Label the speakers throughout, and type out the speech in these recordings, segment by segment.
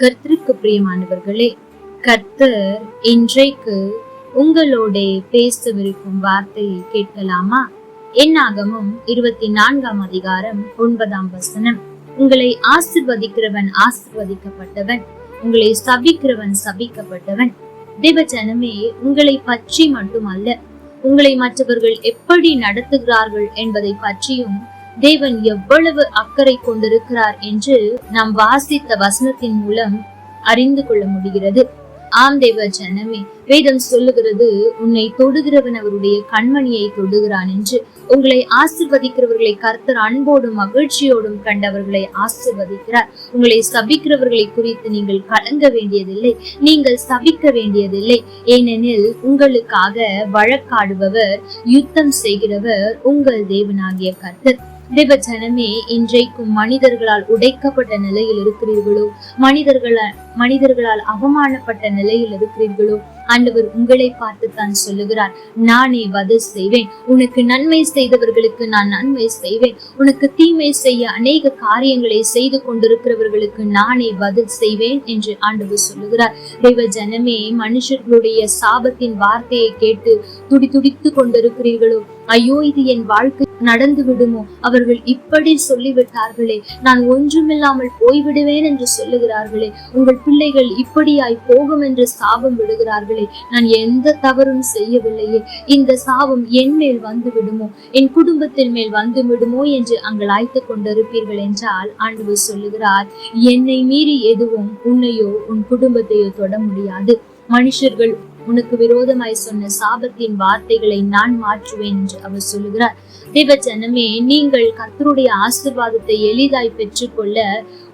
Speaker 1: கர்த்தருக்கு பிரியமானவர்களே கர்த்தர் இன்றைக்கு உங்களோட பேசவிருக்கும் வார்த்தையை கேட்கலாமா? என்னாகமும் இருபத்தி நான்காம் அதிகாரம் ஒன்பதாம் வசனம். உங்களை ஆசிர்வதிக்கிறவன் ஆசிர்வதிக்கப்பட்டவன் உங்களை சபிக்கிறவன் சபிக்கப்பட்டவன் தேவஜனமே உங்களை பற்றி மட்டுமல்ல உங்களை மற்றவர்கள் எப்படி நடத்துகிறார்கள் என்பதை பற்றியும் தேவன் எவ்வளவு அக்கறை கொண்டிருக்கிறார் என்று நாம் வாசித்த வசனத்தின் மூலம் அறிந்து கொள்ள முடிகிறது. ஆம் தேவ ஜனமே வேதம் சொல்லுகிறது உன்னை தொடுகிறவன் அவருடைய கண்மணியை தொடுகிறான் என்று. உங்களை ஆசிர்வதிக்கிறவர்களை கர்த்தர் அன்போடும் மகிழ்ச்சியோடும் கண்டவர்களை ஆசிர்வதிக்கிறார். உங்களை சபிக்கிறவர்களை குறித்து நீங்கள் கலங்க வேண்டியதில்லை நீங்கள் சபிக்க வேண்டியதில்லை. ஏனெனில் உங்களுக்காக வழக்காடுபவர் யுத்தம் செய்கிறவர் உங்கள் தேவனாகிய கர்த்தர். தேவ இன்றைக்கும் மனிதர்களால் உடைக்கப்பட்ட நிலையில் இருக்கிறீர்களோ? மனிதர்களால் மனிதர்களால் அவமானப்பட்ட நிலையில் இருக்கிறீர்களோ? ஆண்டவர் உங்களை பார்த்து தான் சொல்லுகிறார். நானே பதில் செய்வேன். உனக்கு நன்மை செய்தவர்களுக்கு நான் நன்மை செய்வேன். உனக்கு தீமை செய்ய அநேக காரியங்களை செய்து கொண்டிருக்கிறவர்களுக்கு நானே பதில் செய்வேன் என்று ஆண்டவர் சொல்லுகிறார். தெய்வ ஜனமே மனுஷர்களுடைய சாபத்தின் வார்த்தையை கேட்டு துடி துடித்து கொண்டிருக்கிறீர்களோ? ஐயோ இது என் வாழ்க்கை நடந்து விடுமோ அவர்கள் இப்படி சொல்லிவிட்டார்களே. நான் ஒன்றுமில்லாமல் போய்விடுவேன் என்று சொல்லுகிறார்களே. உங்கள் பிள்ளைகள் இப்படியாய் போகும் என்று சாபம் விடுகிறார்களே. நான் எந்த தவறும் செய்யவில்லையே. இந்த சாபம் என் மேல் வந்து விடுமோ என் குடும்பத்தின் மேல் வந்து விடுமோ என்று அங்கள் அழைத்துக் கொண்டிருப்பீர்கள் என்றால் ஆண்டவர் சொல்லுகிறார் என்னை மீறி எதுவும் உன்னையோ உன் குடும்பத்தையோ தொட முடியாது. மனுஷர்கள் உனக்கு விரோதமாய் சொன்ன சாபத்தின் வார்த்தைகளை நான் மாற்றுவேன் என்று அவர் சொல்லுகிறார். தேவ ஜனமே நீங்கள் கர்த்தருடைய ஆசிர்வாதத்தை எளிதாய் பெற்றுக்கொள்ள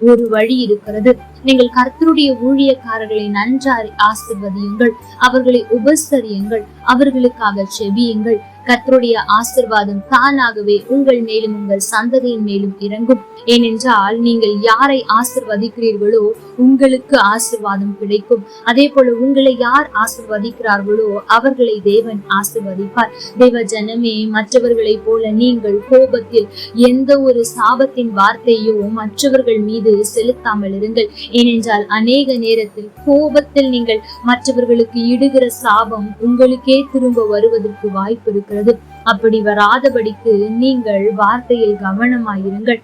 Speaker 1: ஒரு வழி இருக்கிறது. நீங்கள் கர்த்தருடைய ஊழியக்காரர்களை நன்றாய் ஆசிர்வதியுங்கள். அவர்களை உபசரியுங்கள். அவர்களுக்காக செவியுங்கள் கர்த்தருடைய ஆசிர்வாதம் தானாகவே உங்கள் மேலும் உங்கள் சந்ததியின் மேலும் இறங்கும். ஏனென்றால் நீங்கள் யாரை ஆசிர்வதிக்கிறீர்களோ உங்களுக்கு ஆசிர்வாதம் கிடைக்கும். அதே போல உங்களை யார் ஆசிர்வதிக்கிறார்களோ அவர்களை தேவன் ஆசிர்வதிப்பார். தேவ ஜனமே மற்றவர்களைப் போல நீங்கள் கோபத்தில் எந்த ஒரு சாபத்தின் வார்த்தையோ மற்றவர்கள் மீது செலுத்தாமல் இருங்கள். ஏனென்றால் அநேக நேரத்தில் கோபத்தில் நீங்கள் மற்றவர்களுக்கு இடுகிற சாபம் உங்களுக்கே திரும்ப வருவதற்கு வாய்ப்பு இருக்கிறது. அப்படி வராதபடிக்கு நீங்கள் வார்த்தையில் கவனமாயிருங்கள்.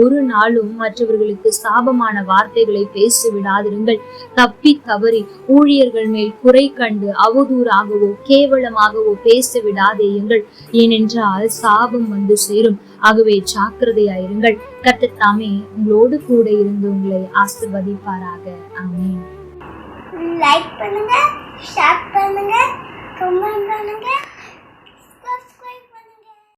Speaker 1: ஒரு நாளும் மற்றவர்களுக்கு சாபமான வார்த்தைகளை பேசி விடாதிருங்கள். தப்பி தவறி ஊழியர்கள் மேல் குறை கண்டு அவதூறாகவோ கேவலமாகவோ பேச விடாதேயுங்கள் ஏனென்றால் சாபம் வந்து சேரும். ஆகவே ஜாக்கிரதையாயிருங்கள். கத்தத்தாமே உங்களோடு கூட இருந்து உங்களை ஆசிர்வதிப்பாராக. ஆமீன்.
Speaker 2: லைக் பண்ணுங்க ஷேர் பண்ணுங்க.